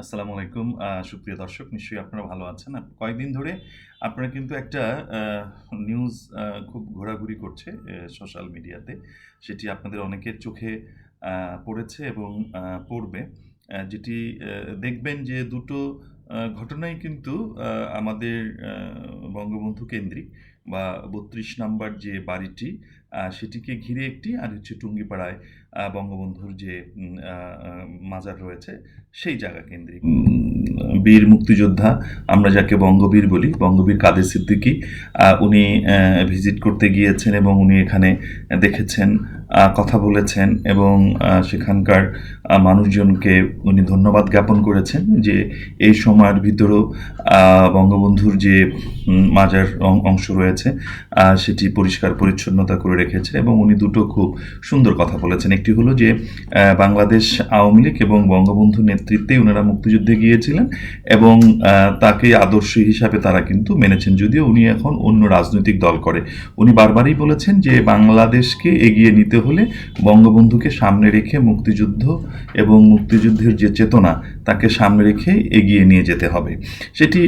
আসসালামু আলাইকুম সুপ্রিয় দর্শক, নিশ্চয়ই আপনারা ভালো আছেন। কয়েকদিন ধরে আপনারা কিন্তু একটা নিউজ খুব ঘোরাঘুরি করছে সোশ্যাল মিডিয়াতে। সেটি আপনাদের অনেকের চোখে পড়েছে এবং পড়বে। যেটি দেখবেন যে দুটো ঘটনাই কিন্তু আমাদের বঙ্গবন্ধু কেন্দ্রিক বা ৩২ নাম্বার যে বাড়িটি সেটিকে ঘিরে একটি আর হচ্ছে টুঙ্গিপাড়ায় বঙ্গবন্ধুর যে মাজার রয়েছে সেই জায়গা কেন্দ্রিক। বীর মুক্তিযোদ্ধা আমরা যাকে বঙ্গবীর বলি, বঙ্গবীর কাদের সিদ্দিকী উনি ভিজিট করতে গিয়েছেন এবং উনি এখানে দেখেছেন, কথা বলেছেন এবং সেখানকার মানুষজনকে উনি ধন্যবাদ জ্ঞাপন করেছেন যে এই সময়ের ভিতরেও বঙ্গবন্ধুর যে মাজার অংশ রয়েছে সেটি পরিষ্কার পরিচ্ছন্নতা করে রেখেছে এবং উনি দুটো খুব সুন্দর কথা বলেছেন। একটি হলো যে বাংলাদেশ আওয়ামী লীগ এবং বঙ্গবন্ধুর নেতৃত্বেই উনারা মুক্তিযুদ্ধে গিয়েছিলেন এবং তাকে আদর্শ হিসাবে তারা কিন্তু মেনেছেন। যদিও উনি এখন অন্য রাজনৈতিক দল করে। উনি বারবারই বলেছেন যে, বাংলাদেশকে এগিয়ে নিতে হলে বঙ্গবন্ধুকে সামনে রেখে মুক্তিযুদ্ধ এবং মুক্তিযুদ্ধের যে চেতনা, তাকে সামনে রেখে এগিয়ে নিয়ে যেতে হবে। সেটি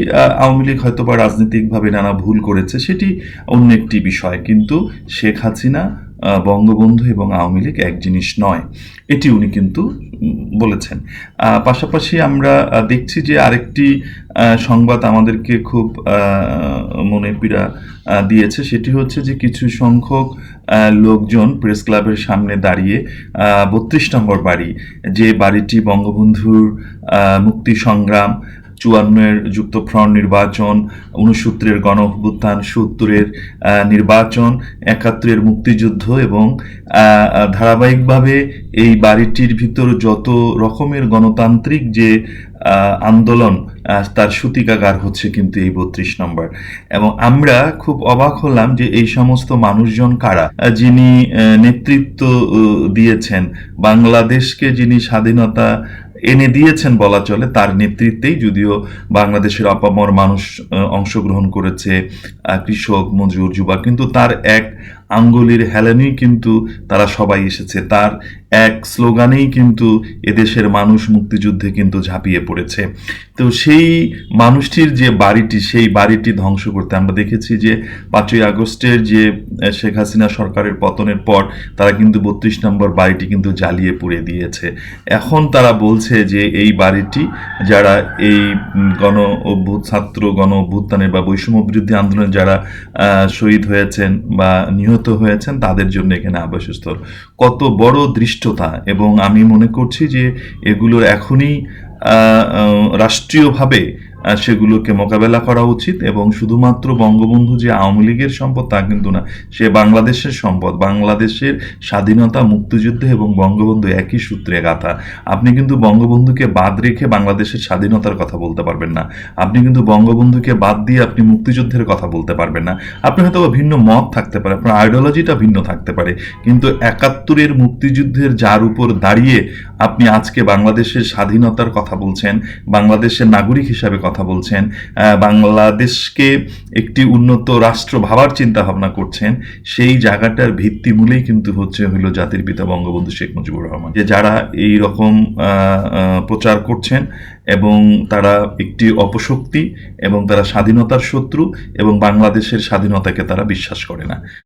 আওয়ামী লীগ হয়তোবা রাজনৈতিকভাবে নানা ভুল করেছে, সেটি অন্য একটি বিষয়। কিন্তু শেখ আ বঙ্গবন্ধু এবং আওয়ামী লীগ এক জিনিস নয়। এটি উনি কিন্তু বলেছেন। পাশাপাশি আমরা দেখছি যে আরেকটি সংবাদ আমাদেরকে খুব মনে পীড়া দিয়েছে। সেটি হচ্ছে যে কিছু সংখ্যক লোকজন প্রেস ক্লাবের সামনে দাঁড়িয়ে বত্রিশ নম্বর বাড়ি, যে বাড়িটি বঙ্গবন্ধুর মুক্তি সংগ্রাম, ৫৪ এর যুক্তফ্রন্ট নির্বাচন, ৬৯ এর গণঅভ্যুত্থান, ৭০ এর নির্বাচন, ৭১ এর মুক্তিযুদ্ধ এবং ধারাবাহিকভাবে এই বাড়িটির ভিতর যত রকমের গণতান্ত্রিক যে আন্দোলন তার সূতিকাগার হচ্ছে কিন্তু এই ৩২ নম্বর। এবং আমরা খুব অবাক হলাম যে এই সমস্ত মানুষজন কারা? যিনি নেতৃত্ব দিয়েছেন, বাংলাদেশকে যিনি স্বাধীনতা এনে দিয়েছেন বলা চলে তার নেতৃত্বেই যদিও বাংলাদেশের আপামর মানুষ অংশগ্রহণ করেছে, কৃষক, মজুর, যুবক কিন্তু তার এক আঙ্গুলের হেলানোই কিন্তু তারা সবাই এসেছে। তার এক স্লোগানেই কিন্তু এদেশের মানুষ মুক্তিযুদ্ধে কিন্তু ঝাঁপিয়ে পড়েছে। তো সেই মানুষটির যে বাড়িটি, সেই বাড়িটি ধ্বংস করতে আমরা দেখেছি যে পাঁচই আগস্টের যে শেখ হাসিনা সরকারের পতনের পর তারা কিন্তু ৩২ নম্বর বাড়িটি কিন্তু জ্বালিয়ে পুড়ে দিয়েছে। এখন তারা বলছে যে এই বাড়িটি, যারা এই গণ অভ্যুত, ছাত্র গণ অভ্যুত্থানের বা বৈষম্য বিরুদ্ধে আন্দোলনে যারা শহীদ হয়েছেন বা নিহত হয়েছেন, তাদের জন্য এখানে আবাসস্থল। কত বড় দৃষ্টতা এবং আমি মনে করছি যে এগুলোর এখনই রাষ্ট্রীয়ভাবে সেগুলোকে মোকাবেলা করা উচিত এবং শুধুমাত্র বঙ্গবন্ধু যে আওয়ামী লীগের সম্পদ তা কিন্তু না। সে বাংলাদেশের সম্পদ। বাংলাদেশের স্বাধীনতা, মুক্তিযুদ্ধ এবং বঙ্গবন্ধু একই সূত্রে গাঁথা। আপনি কিন্তু বঙ্গবন্ধুকে বাদ রেখে বাংলাদেশের স্বাধীনতার কথা বলতে পারবেন না। আপনি কিন্তু বঙ্গবন্ধুকে বাদ দিয়ে আপনি মুক্তিযুদ্ধের কথা বলতে পারবেন না। আপনার হয়তোবা ভিন্ন মত থাকতে পারে, আপনার আইডিওলজিটা ভিন্ন থাকতে পারে। কিন্তু একাত্তরের মুক্তিযুদ্ধের যার উপর দাঁড়িয়ে আপনি আজকে বাংলাদেশের স্বাধীনতার কথা বলছেন, বাংলাদেশের নাগরিক হিসাবে কথা বলছেন, বাংলাদেশকে একটি উন্নত রাষ্ট্র ভাবার চিন্তাভাবনা করছেন, সেই জায়গাটার ভিত্তিমূলেই কিন্তু হচ্ছে হইল জাতির পিতা বঙ্গবন্ধু শেখ মুজিবুর রহমান। যে যারা এইরকম আ আ প্রচার করছেন এবং তারা একটি অপশক্তি এবং তারা স্বাধীনতার শত্রু এবং বাংলাদেশের স্বাধীনতাকে তারা বিশ্বাস করে না।